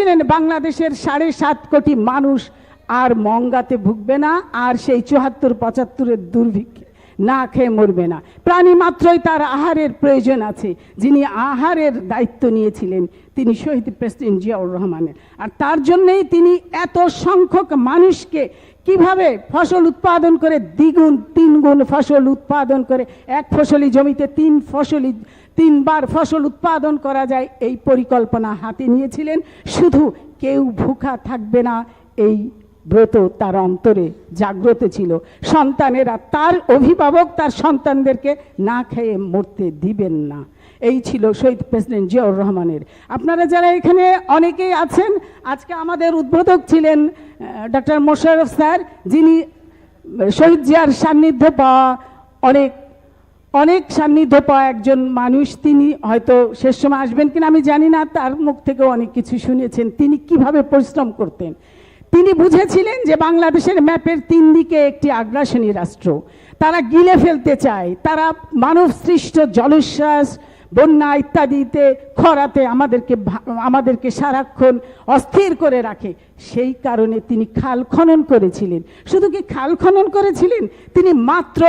বলেছিলেন বাংলাদেশের সাড়ে সাত কোটি মানুষ আর মঙ্গাতে ভুগবে না, আর সেই চুয়াত্তর, পঁচাত্তরের দুর্ভিক্ষে না খেয়ে মরবে না। প্রাণী মাত্রই তার আহারের প্রয়োজন আছে। যিনি আহারের দায়িত্ব নিয়েছিলেন, তিনি শহীদ প্রেসিডেন্ট জিয়াউর রহমানের। আর তার জন্যেই তিনি এত সংখ্যক মানুষকে কীভাবে ফসল উৎপাদন করে, দ্বিগুণ, তিনগুণ ফসল উৎপাদন করে, এক ফসলি জমিতে তিন ফসলি তিনবার ফসল উৎপাদন করা যায়, এই পরিকল্পনা হাতে নিয়েছিলেন। শুধু কেউ ভুখা থাকবে না, এই ব্রত তার অন্তরে জাগ্রত ছিল। সন্তানেরা তার অভিভাবক, তার সন্তানদেরকে না খেয়ে মরতে দিবেন না। এই ছিল শহীদ প্রেসিডেন্ট জিয়াউর রহমানের। আপনারা যারা এখানে অনেকেই আছেন, আজকে আমাদের উদ্বোধক ছিলেন ডক্টর মোশারফ স্যার, যিনি শহীদ জিয়ার সান্নিধ্য পাওয়া অনেক অনেক সান্নিধ্য পাওয়া একজন মানুষ, তিনি হয়তো শেষ সময় আসবেন কিনা আমি জানি না, তার মুখ থেকেও অনেক কিছু শুনেছেন। তিনি কীভাবে পরিশ্রম করতেন? তিনি বুঝেছিলেন যে বাংলাদেশের ম্যাপের তিন দিকে একটি আগ্রাসনী রাষ্ট্র। তারা গিলে ফেলতে চায়। তারা মানব সৃষ্ট জলোচ্ছ্বাস, বন্যা ইত্যাদিতে, খরাতে আমাদেরকে আমাদেরকে সারাক্ষণ অস্থির করে রাখে। সেই কারণে তিনি খাল খনন করেছিলেন। শুধু কি খাল খনন করেছিলেন? তিনি মাত্র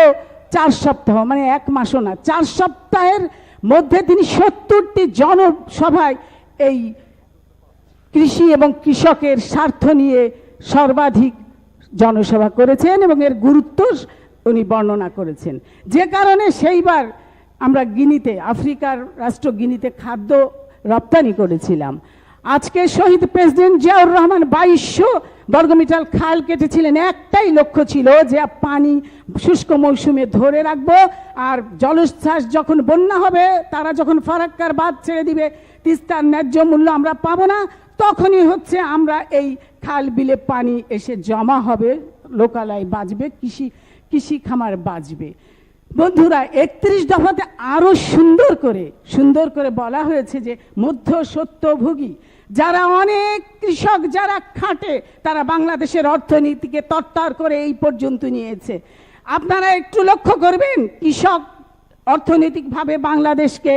চার সপ্তাহ মানে এক মাসও না, চার সপ্তাহের মধ্যে তিনি সত্তরটি জনসভায় এই কৃষি এবং কৃষকের স্বার্থ নিয়ে সর্বাধিক জনসভা করেছেন এবং এর গুরুত্ব উনি বর্ণনা করেছেন। যে কারণে সেইবার আমরা গিনিতে, আফ্রিকার রাষ্ট্র গিনিতে খাদ্য রপ্তানি করেছিলাম। আজকে শহীদ প্রেসিডেন্ট জিয়াউর রহমান বাইশশো বর্গমিটার খাল কেটেছিলেন, একটাই লক্ষ্য ছিল যে পানি শুষ্ক মৌসুমে ধরে রাখব, আর জলোচ্ছ্বাস যখন বন্যা হবে, তারা যখন ফারাক্কার বাদ ছেড়ে দিবে তিস্তার ন্যায্য মূল্য আমরা পাবো না, তখনই হচ্ছে আমরা এই খাল বিলে পানি এসে জমা হবে, লোকালয় বাঁচবে কৃষি কৃষি খামার বাঁচবে বন্ধুরা, একত্রিশ দফাতে আরও সুন্দর করে সুন্দর করে বলা হয়েছে যে মধ্য সত্যভোগী যারা অনেক কৃষক যারা খাটে, তারা বাংলাদেশের অর্থনীতিকে তরতর করে এই পর্যন্ত নিয়েছে। আপনারা একটু লক্ষ্য করবেন, কৃষক অর্থনৈতিকভাবে বাংলাদেশকে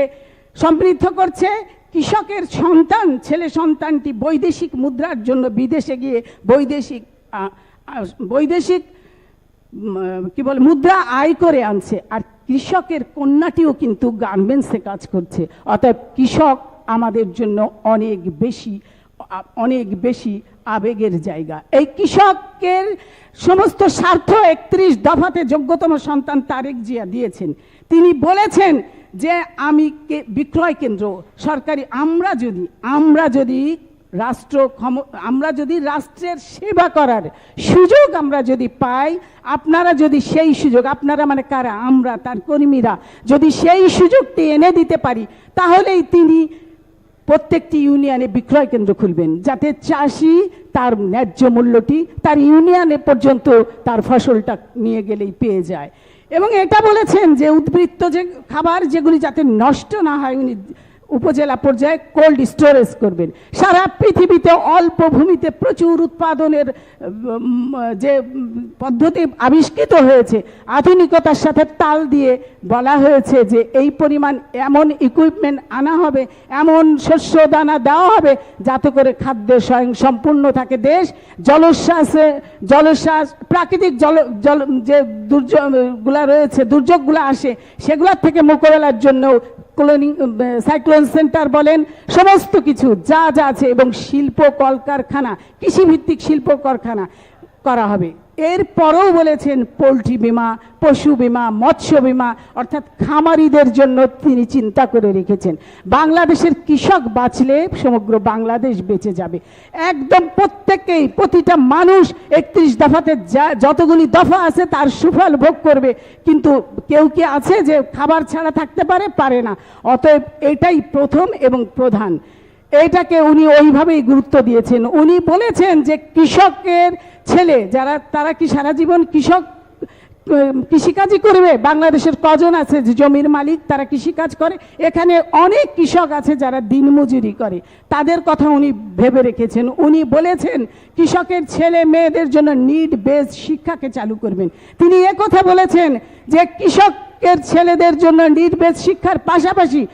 সমৃদ্ধ করছে। কৃষকের সন্তান, ছেলে সন্তানটি বৈদেশিক মুদ্রার জন্য বিদেশে গিয়ে বৈদেশিক বৈদেশিক কি বলে, মুদ্রা আয় করে আনছে। আর কৃষকের কন্যাটিও কিন্তু গার্মেন্টসে কাজ করছে। অতএব কৃষক আমাদের জন্য অনেক বেশি অনেক বেশি আবেগের জায়গা। এই কৃষকের সমস্ত স্বার্থ একত্রিশ দফাতে যোগ্যতম সন্তান তারেক জিয়া দিয়েছেন। তিনি বলেছেন যে, আমি বিক্রয় কেন্দ্র, সরকারি, আমরা যদি আমরা যদি রাষ্ট্র ক্ষম, আমরা যদি রাষ্ট্রের সেবা করার সুযোগ আমরা যদি পাই, আপনারা যদি সেই সুযোগ, আপনারা মানে কারা, আমরা, তার কর্মীরা যদি সেই সুযোগটি এনে দিতে পারি, তাহলেই তিনি প্রত্যেকটি ইউনিয়নে বিক্রয় কেন্দ্র খুলবেন, যাতে চাষি তার ন্যায্য মূল্যটি, তার ইউনিয়নে পর্যন্ত তার ফসলটা নিয়ে গেলেই পেয়ে যায়। এবং এটা বলেছেন যে উদ্বৃত্ত যে খাবার, যেগুলি যাতে নষ্ট না হয়, উনি উপজেলা পর্যায়ে কোল্ড স্টোরেজ করবেন। সারা পৃথিবীতে অল্প ভূমিতে প্রচুর উৎপাদনের যে পদ্ধতি আবিষ্কৃত হয়েছে, আধুনিকতার সাথে তাল দিয়ে বলা হয়েছে যে এই পরিমাণ এমন ইকুইপমেন্ট আনা হবে, এমন শস্য দানা দেওয়া হবে, যাতে করে খাদ্যে স্বয়ং সম্পূর্ণ থাকে দেশ। জলোচ্ছ্বাসে, জলোচ্ছ্বাস, প্রাকৃতিক জল জল, যে দুর্যোগগুলা রয়েছে, দুর্যোগগুলো আসে, সেগুলোর থেকে মোকাবেলার জন্য ক্লোনিং সাইক্লোন সেন্টার বলেন, সমস্ত কিছু যা যা আছে এবং শিল্প কলকারখানা, কৃষিভিত্তিক শিল্প কারখানা করা হবে। এরপরেও বলেছেন, পোলট্রি বিমা, পশু বিমা, মৎস্য বিমা, অর্থাৎ খামারিদের জন্য তিনি চিন্তা করে রেখেছেন। বাংলাদেশের কৃষক বাঁচলে সমগ্র বাংলাদেশ বেঁচে যাবে। একদম প্রত্যেকেই, প্রতিটা মানুষ একত্রিশ দফাতে যা, যতগুলি দফা আছে তার সুফল ভোগ করবে। কিন্তু কেউ কি আছে যে খাবার ছাড়া থাকতে পারে? পারে না। অতএব এটাই প্রথম এবং প্রধান। এইটাকে উনি ওইভাবেই গুরুত্ব দিয়েছেন। উনি বলেছেন যে কৃষকের ছেলে, যারা, তারা কি সারা জীবন কৃষক কৃষিকাজই করবে? বাংলাদেশের কজন আছে যে জমির মালিক, তারা কৃষিকাজ করে? এখানে অনেক কৃষক আছে যারা দিনমজুরি করে। তাদের কথা উনি ভেবে রেখেছেন। উনি বলেছেন, কৃষকের ছেলে মেয়েদের জন্য নিড বেস শিক্ষাকে চালু করবেন। তিনি কথা বলেছেন যে, কৃষকের ছেলেদের জন্য নিড বেস শিক্ষার পাশাপাশি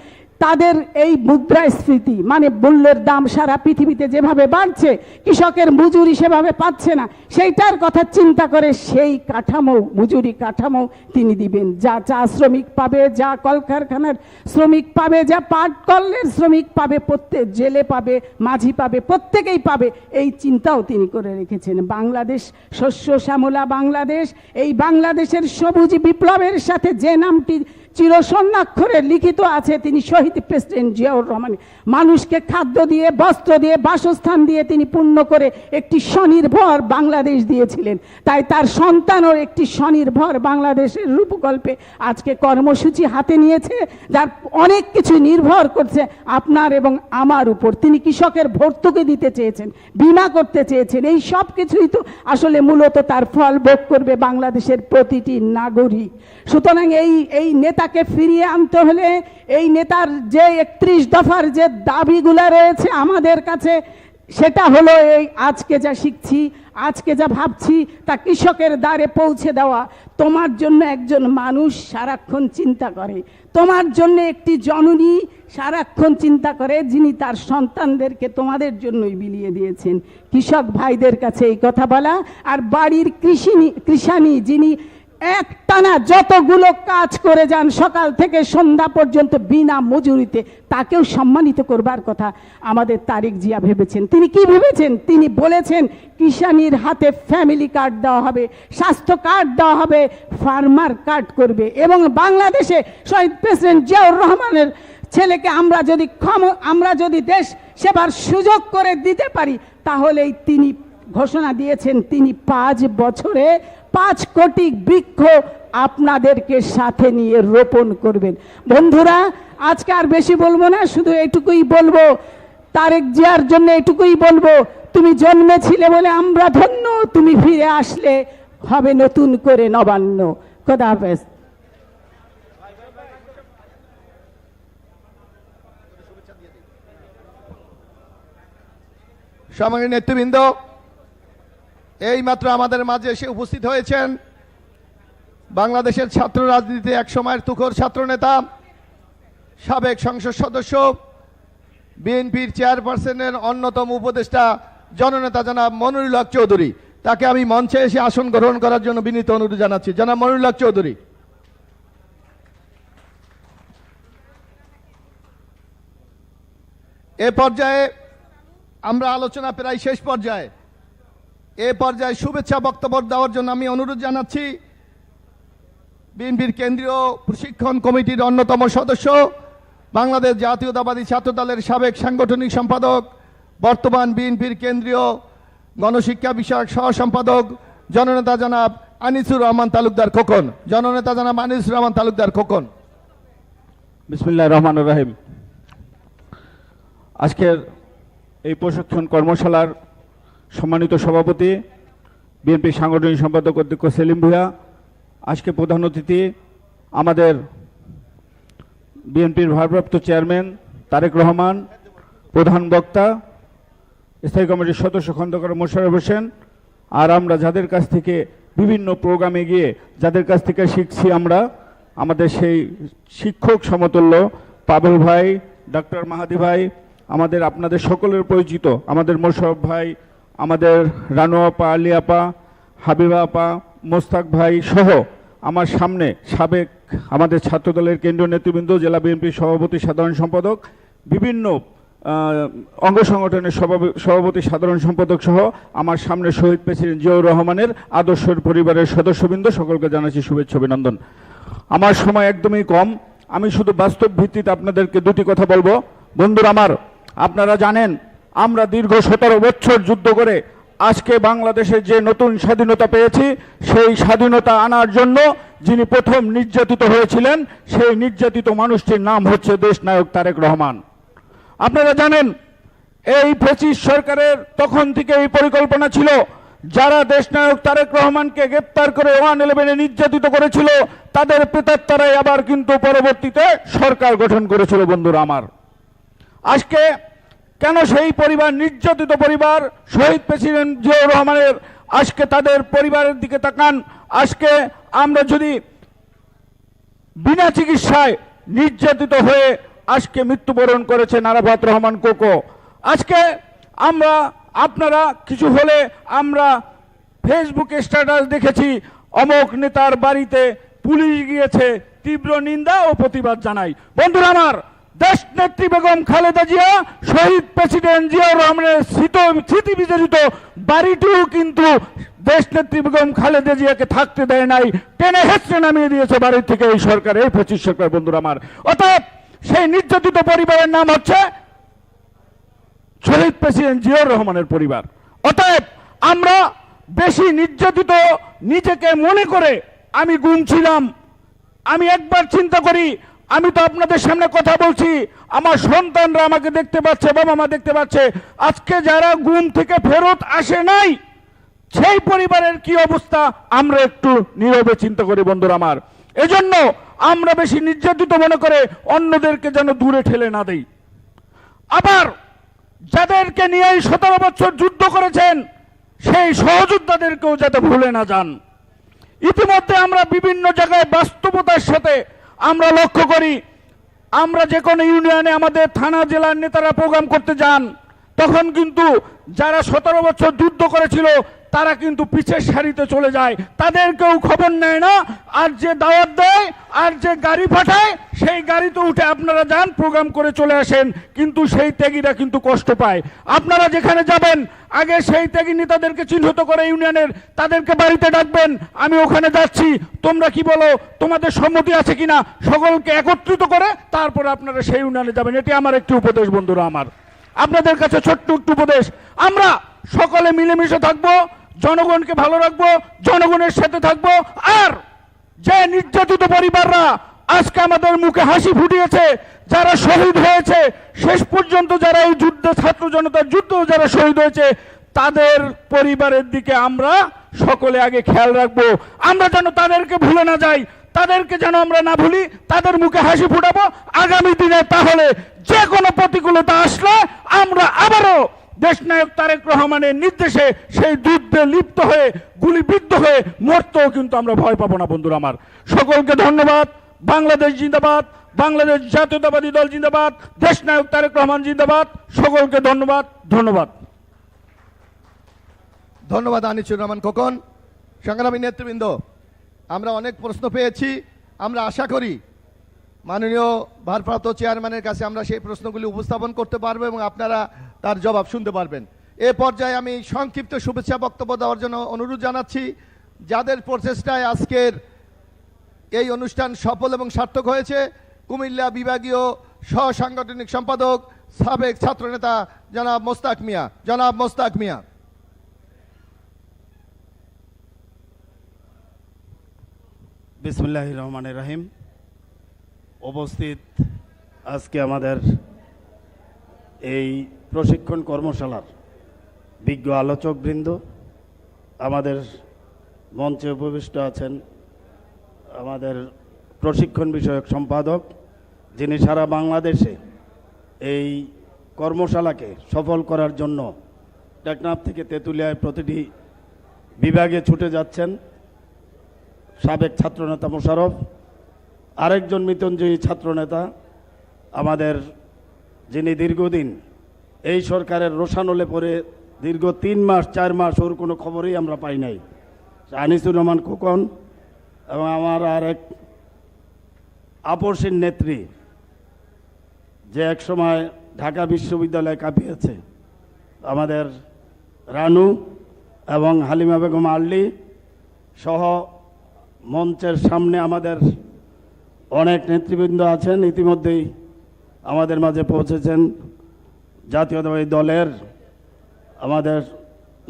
তাদের এই মুদ্রাস্ফীতি মানে মূল্যের দাম সারা পৃথিবীতে যেভাবে বাড়ছে, কৃষকের মজুরি সেভাবে পাচ্ছে না, সেইটার কথা চিন্তা করে সেই কাঠামো, মজুরি কাঠামো তিনি দিবেন। যা চা শ্রমিক পাবে, যা কলকারখানার শ্রমিক পাবে, যা পাট কলের শ্রমিক পাবে, প্রত্যেক জেলে পাবে, মাঝি পাবে, প্রত্যেকেই পাবে, এই চিন্তাও তিনি করে রেখেছেন। বাংলাদেশ শস্য শ্যামলা বাংলাদেশ, এই বাংলাদেশের সবুজ বিপ্লবের সাথে যে নামটি চিরস্বর্ণাক্ষরে লিখিত আছে তিনি শহীদ প্রেসিডেন্ট জিয়াউর রহমান। মানুষকে খাদ্য দিয়ে, বস্ত্র দিয়ে, বাসস্থান দিয়ে তিনি পূর্ণ করে একটি স্বনির্ভর বাংলাদেশ দিয়েছিলেন। তাই তার সন্তানও একটি স্বনির্ভর বাংলাদেশের রূপকল্পে আজকে কর্মসূচি হাতে নিয়েছে, যার অনেক কিছু নির্ভর করছে আপনার এবং আমার উপর। তিনি কৃষকের ভর্তুকি দিতে চেয়েছেন, বিমা করতে চেয়েছেন, এই সব কিছুই তো আসলে মূলত তার ফল ভোগ করবে বাংলাদেশের প্রতিটি নাগরিক। সুতরাং এই এই নেতাকে ফিরিয়ে আনতে হলে এই নেতার যে একত্রিশ দফার যে দাবিগুলো রয়েছে আমাদের কাছে, সেটা হলো এই আজকে যা শিখছি, আজকে যা ভাবছি, তা কৃষকের দ্বারে পৌঁছে দেওয়া। তোমার জন্য একজন মানুষ সারাক্ষণ চিন্তা করে। তোমার জন্য একটি জননী সারাক্ষণ চিন্তা করে, যিনি তার সন্তানদেরকে তোমাদের জন্যই বিলিয়ে দিয়েছেন। কৃষক ভাইদের কাছে এই কথা বলা, আর বাড়ির কৃষিনী, কৃষানি যিনি একটানা যতগুলো কাজ করে যান, সকাল থেকে সন্ধ্যা পর্যন্ত বিনা মজুরিতে তাকেও সম্মানিত করবার কথা আমাদের তারিক জিয়া ভেবেছেন। তিনি কি ভেবেছেন? তিনি বলেছেন কিষানির হাতে ফ্যামিলি কার্ড দেওয়া হবে, স্বাস্থ্য কার্ড দেওয়া হবে ফার্মার কার্ড করবে এবং বাংলাদেশে শহীদ প্রেসিডেন্ট জিয়াউর রহমানের ছেলেকে আমরা যদি ক্ষম, আমরা যদি দেশ সেবার সুযোগ করে দিতে পারি, তাহলেই তিনি ঘোষণা দিয়েছেন, তিনি পাঁচ বছরে পাঁচ কোটি বৃক্ষ আপনাদেরকে সাথে নিয়ে রোপণ করবেন। বন্ধুরা, আজকে আর বেশি বলব না, শুধু এটুকুই বলব, তারেক জিয়ার জন্য এটুকুই বলব, তুমি জন্মেছিলে বলে আমরা ধন্য, তুমি ফিরে আসলে হবে নতুন করে নবান্ন। খোদা হাফেজ। সমাগী নেতৃবৃন্দ এই মাত্র আমাদের মাঝে এসে উপস্থিত হয়েছেন বাংলাদেশের ছাত্র রাজনীতিতে এক সময়ের তুখর ছাত্র নেতা সাবেক সংসদ সদস্য, বিএনপির চেয়ারপারসনের অন্যতম উপদেষ্টা, জননেতা জনাব মনিরুল হক চৌধুরী। তাকে আমি মঞ্চে এসে আসন গ্রহণ করার জন্য বিনীত অনুরোধ জানাচ্ছি। জনাব মনিরুল হক চৌধুরী। এ পর্যায়ে আমরা আলোচনা প্রায় শেষ পর্যায়ে। এ পর্যায়ে শুভেচ্ছা বক্তব্য দেওয়ার জন্য আমি অনুরোধ জানাচ্ছি বিএনপির কেন্দ্রীয় প্রশিক্ষণ কমিটির অন্যতম সদস্য, বাংলাদেশ জাতীয়তাবাদী ছাত্র দলের সাবেক সাংগঠনিক সম্পাদক, বর্তমান বিএনপির কেন্দ্রীয় গণশিক্ষা বিষয়ক সহ সম্পাদক জননেতা জনাব আনিসুর রহমান তালুকদার খোকন। জননেতা জনাব আনিসুর রহমান তালুকদার খোকন। বিসমিল্লাহ রহমান রাহিম। আজকের এই প্রশিক্ষণ কর্মশালার সম্মানিত সভাপতি, বিএনপি সাংগঠনিক সম্পাদক অধ্যক্ষ সেলিম ভুয়া আজকে প্রধান অতিথি আমাদের বিএনপির ভারপ্রাপ্ত চেয়ারম্যান তারেক রহমান, প্রধান বক্তা, স্থায়ী কমিটির সদস্য খন্দকার মোশারফ হোসেন, আর আমরা যাদের কাছ থেকে বিভিন্ন প্রোগ্রামে গিয়ে যাদের কাছ থেকে শিখছি আমরা, আমাদের সেই শিক্ষক সমতুল্য পাবেল ভাই ডক্টর মাহাদি ভাই, আমাদের আপনাদের সকলের পরিচিত, আমাদের মোশারফ ভাই আমাদের রানু আপা, আলী আপা, হাবিবা আপা, মোস্তাক ভাই সহ আমার সামনে সাবেক আমাদের ছাত্রদলের কেন্দ্রীয় নেতৃবৃন্দ, জেলা বিএনপির সভাপতি, সাধারণ সম্পাদক, বিভিন্ন অঙ্গ সংগঠনের সভাপতি, সাধারণ সম্পাদক সহ আমার সামনে শহীদ প্রেসিডেন্ট জিয়াউর রহমানের আদর্শের পরিবারের সদস্যবৃন্দ, সকলকে জানাচ্ছি শুভেচ্ছা, অভিনন্দন। আমার সময় একদমই কম। আমি শুধু বাস্তব ভিত্তিতে আপনাদেরকে দুটি কথা বলব। বন্ধুরা আমার, আপনারা জানেন আমরা দীর্ঘ সতেরো বছর যুদ্ধ করে আজকে বাংলাদেশে যে নতুন স্বাধীনতা পেয়েছি, সেই স্বাধীনতা আনার জন্য যিনি প্রথম নির্যাতিত হয়েছিলেন, সেই নির্যাতিত মানুষটির নাম হচ্ছে দেশনায়ক তারেক রহমান। আপনারা জানেন, এই পঁচিশ সরকারের তখন থেকে এই পরিকল্পনা ছিল, যারা দেশনায়ক তারেক রহমানকে গ্রেপ্তার করে ওয়ান ইলেভেনে নির্যাতিত করেছিল, তাদের প্রেতাত্মারাই আবার কিন্তু পরবর্তীতে সরকার গঠন করেছিল, বন্ধুরা আমার। আজকে কেন সেই পরিবার, নির্যাতিত পরিবার, শহীদ প্রেসিডেন্ট জিয়াউর রহমানের আজকে তাদের পরিবারের দিকে তাকান? আজকে আমরা যদি বিনা চিকিৎসায় নির্যাতিত হয়ে আজকে মৃত্যুবরণ করেছেন আরাফাত রহমান কোকো, আজকে আমরা, আপনারা কিছু হলে আমরা ফেসবুকে স্ট্যাটাস দেখেছি, অমক নেতার বাড়িতে পুলিশ গিয়েছে, তীব্র নিন্দা ও প্রতিবাদ জানাই। বন্ধুরা আমার দেশ নেত্রী বেগম খালেদা জিয়া, শহীদ প্রেসিডেন্ট জিয়াউর রহমানের স্মৃত স্মৃতি বিজড়িত বাড়িটিও কিন্তু দেশ নেত্রী বেগম খালেদা জিয়াকে থাকতে দেয় নাই, টেনে হেসড়ে নামিয়ে দিয়েছে বাড়ি থেকে এই সরকার। এই পঁচিশ সরকার, বন্ধুরা আমার। অতএব সেই নির্যাতিত পরিবারের নাম হচ্ছে শহীদ প্রেসিডেন্ট জিয়াউর রহমানের পরিবার। অতএব আমরা বেশি নির্যাতিত নিজেকে মনে করে আমি গুম ছিলাম, আমি একবার চিন্তা করি আমি তো আপনাদের সামনে কথা বলছি। আমার সন্তানরা আমাকে দেখতে পাচ্ছে, বাবা মা দেখতে পাচ্ছে। আজকে যারা গুম থেকে ফেরত আসে নাই, সেই পরিবারের কি অবস্থা? আমরা একটু নীরবে চিন্তা করি, বন্ধুরা আমার। এজন্য আমরা বেশি নির্যাতিত মনে করে অন্যদেরকে যেন দূরে ঠেলে না দেই। আবার যাদেরকে নিয়ে এই সতেরো বছর যুদ্ধ করেছেন, সেই সহযোদ্ধাদেরকেও যাতে ভুলে না যান। ইতিমধ্যে আমরা বিভিন্ন জায়গায় বাস্তবতার সাথে আমরা লক্ষ্য করি আমরা যে কোনো ইউনিয়নে আমাদের থানা জেলার নেতারা প্রোগ্রাম করতে যান। তখন কিন্তু যারা সতেরো বছর যুদ্ধ করেছিল, তারা কিন্তু পিছের সারিতে চলে যায়। তাদের কেউ খবর নেয় না, আর যে দাওয়াত দেয়, আর যে গাড়ি পাঠায়, সেই গাড়িতে উঠে আপনারা যান, প্রোগ্রাম করে চলে আসেন। কিন্তু সেই ত্যাগীরা কিন্তু কষ্ট পায়। আপনারা যেখানে যাবেন, আগে সেই ত্যাগী নেতাদেরকে চিহ্নিত করে ইউনিয়নের তাদেরকে বাড়িতে ডাকবেন, আমি ওখানে যাচ্ছি, তোমরা কি বলো, তোমাদের সম্মতি আছে কিনা? সকলকে একত্রিত করে তারপরে আপনারা সেই ইউনিয়নে যাবেন। এটি আমার একটি উপদেশ, বন্ধুরা আমার। আপনাদের কাছে ছোট্ট একটু উপদেশ। আমরা সকলে মিলেমিশে থাকব, জনগণকে ভালো রাখব, জনগণের সাথে থাকব। আর যে নির্যাতিত পরিবাররা আজকে আমাদের মুখে হাসি ফুটিয়েছে, যারা শহীদ হয়েছে, শেষ পর্যন্ত যারা এই যুদ্ধে ছাত্র জনতার যুদ্ধ যারা শহীদ হয়েছে, তাদের পরিবারের দিকে আমরা সকলে আগে খেয়াল রাখব। আমরা যেন তাদেরকে ভুলে না যাই, তাদেরকে যেন আমরা না ভুলি, তাদের মুখে হাসি ফুটাবো। আগামী দিনে তাহলে যে কোনো প্রতিকূলতা আসলে আমরা আবারও দেশনায়ক তারেক রহমানের নির্দেশে সেই যুদ্ধে লিপ্ত হয়ে, গুলিবিদ্ধ হয়ে মরতেও কিন্তু আমরা ভয় পাবো না, বন্ধুরা আমার। সকলকে ধন্যবাদ। বাংলাদেশ জিন্দাবাদ, বাংলাদেশ জাতীয়তাবাদী দল জিন্দাবাদ, দেশনায়ক তারেক রহমান জিন্দাবাদ। সকলকে ধন্যবাদ ধন্যবাদ। ধন্যবাদ, আনিসুর রহমান খোকন। সংগ্রামী নেতৃবৃন্দ, আমরা অনেক প্রশ্ন পেয়েছি। আমরা আশা করি মাননীয় ভারপ্রাপ্ত চেয়ারম্যানের কাছে আমরা সেই প্রশ্নগুলি উপস্থাপন করতে পারব এবং আপনারা তার জবাব শুনতে পারবেন। এ পর্যায়ে আমি সংক্ষিপ্ত শুভেচ্ছা বক্তব্য দেওয়ার জন্য অনুরোধ জানাচ্ছি, যাদের প্রচেষ্টায় আজকের এই অনুষ্ঠান সফল এবং সার্থক হয়েছে, কুমিল্লা বিভাগীয় সহ সাংগঠনিক সম্পাদক, সাবেক ছাত্রনেতা জনাব মোস্তাক মিয়া। জনাব মোস্তাক মিয়া। বিসমুল্লাহ রহমানের রাহিম। উপস্থিত আজকে আমাদের এই প্রশিক্ষণ কর্মশালার বিজ্ঞ আলোচকবৃন্দ, আমাদের মঞ্চে উপবিষ্ট আছেন আমাদের প্রশিক্ষণ বিষয়ক সম্পাদক, যিনি সারা বাংলাদেশে এই কর্মশালাকে সফল করার জন্য টেকনাফ থেকে তেঁতুলিয়ায় প্রতিটি বিভাগে ছুটে যাচ্ছেন সাবেক ছাত্রনেতা মোশারফ আরেকজন মৃত্যুঞ্জয়ী ছাত্রনেতা আমাদের যিনি দীর্ঘদিন এই সরকারের রোশানলে পরে দীর্ঘ তিন মাস, চার মাস ওর কোনো খবরই আমরা পাই নাই। আনিসুর রহমান খোকন এবং আমার আর এক আপসীর নেত্রী যে এক সময় ঢাকা বিশ্ববিদ্যালয়ে কাঁপিয়েছে, আমাদের রানু এবং হালিমা বেগম আল্লি সহ মঞ্চের সামনে আমাদের অনেক নেতৃবৃন্দ আছেন, ইতিমধ্যেই আমাদের মাঝে পৌঁছেছেন জাতীয়তাবাদী দলের আমাদের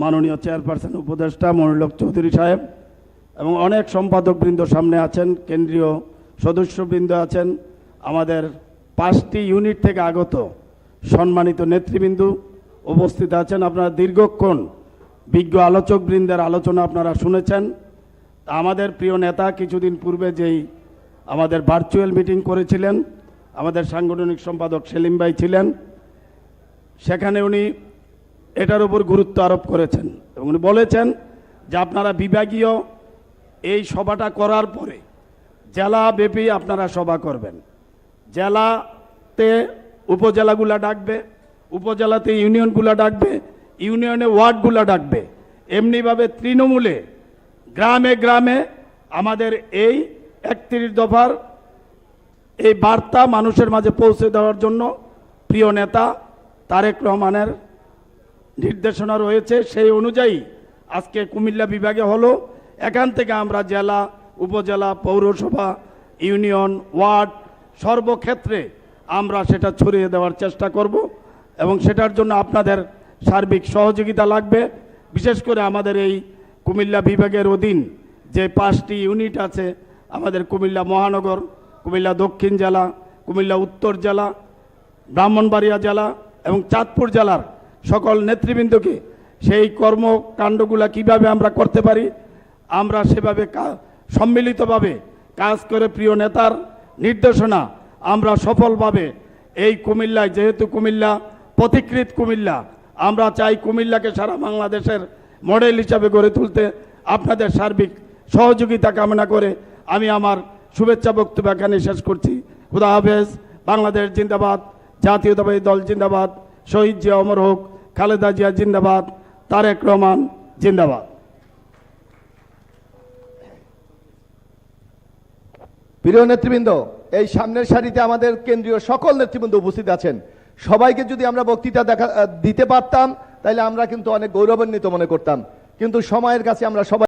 মাননীয় চেয়ারপারসন উপদেষ্টা মনিলোক চৌধুরী সাহেব এবং অনেক সম্পাদকবৃন্দ সামনে আছেন, কেন্দ্রীয় সদস্যবৃন্দ আছেন, আমাদের পাঁচটি ইউনিট থেকে আগত সম্মানিত নেতৃবৃন্দ উপস্থিত আছেন। আপনারা দীর্ঘক্ষণ বিজ্ঞ আলোচকবৃন্দের আলোচনা আপনারা শুনেছেন। আমাদের প্রিয় নেতা কিছুদিন পূর্বে যেই আমাদের ভার্চুয়াল মিটিং করেছিলেন, আমাদের সাংগঠনিক সম্পাদক সেলিম ভাই ছিলেন। সেখানে উনি এটার উপর গুরুত্ব আরোপ করেছেন এবং উনি বলেছেন যে আপনারা বিভাগীয় এই সভাটা করার পরে জেলা ব্যাপী আপনারা সভা করবেন। জেলাতে উপজেলাগুলা ডাকবে, উপজেলাতে ইউনিয়নগুলা ডাকবে, ইউনিয়নে ওয়ার্ডগুলা ডাকবে। এমনিভাবে তৃণমূলে, গ্রামে গ্রামে আমাদের এই একত্রিশ দফার এই বার্তা মানুষের মাঝে পৌঁছে দেওয়ার জন্য প্রিয় নেতা তারেক রহমানের নির্দেশনা রয়েছে। সেই অনুযায়ী আজকে কুমিল্লা বিভাগে হলো। এখান থেকে আমরা জেলা, উপজেলা, পৌরসভা, ইউনিয়ন, ওয়ার্ড সর্বক্ষেত্রে আমরা সেটা ছড়িয়ে দেওয়ার চেষ্টা করব এবং সেটার জন্য আপনাদের সার্বিক সহযোগিতা লাগবে। বিশেষ করে আমাদের এই কুমিল্লা বিভাগের অধীন যে পাঁচটি ইউনিট আছে আমাদের কুমিল্লা মহানগর, কুমিল্লা দক্ষিণ জেলা, কুমিল্লা উত্তর জেলা, ব্রাহ্মণবাড়িয়া জেলা এবং চাঁদপুর জেলার সকল নেতৃবৃন্দকে সেই কর্মকাণ্ডগুলো কীভাবে আমরা করতে পারি, আমরা সেভাবে সম্মিলিতভাবে কাজ করে প্রিয় নেতার নির্দেশনা আমরা সফলভাবে এই কুমিল্লায়, যেহেতু কুমিল্লা পথিকৃত কুমিল্লা, আমরা চাই কুমিল্লাকে সারা বাংলাদেশের মডেল হিসাবে গড়ে তুলতে আপনাদের সার্বিক সহযোগিতা কামনা করে আমি আমার শুভেচ্ছা বক্তব্য এখানে শেষ করছি। খুদা হাফেজ, বাংলাদেশ জিন্দাবাদ, জাতীয়তাবাদী দল জিন্দাবাদ, শহীদ জিয়া অমর হোক, খালেদা জিয়া জিন্দাবাদ, তারেক রহমান জিন্দাবাদ। প্রিয় নেতৃবৃন্দ, এই সামনের সারিতে আমাদের কেন্দ্রীয় সকল নেতৃবৃন্দ উপস্থিত আছেন। সবাইকে যদি আমরা বক্তৃতা দেখা দিতে পারতাম তাহলে আমরা কিন্তু অনেক গৌরবান্বিত মনে করতাম। কিন্তু সময়ের কাছে আমরা সবাই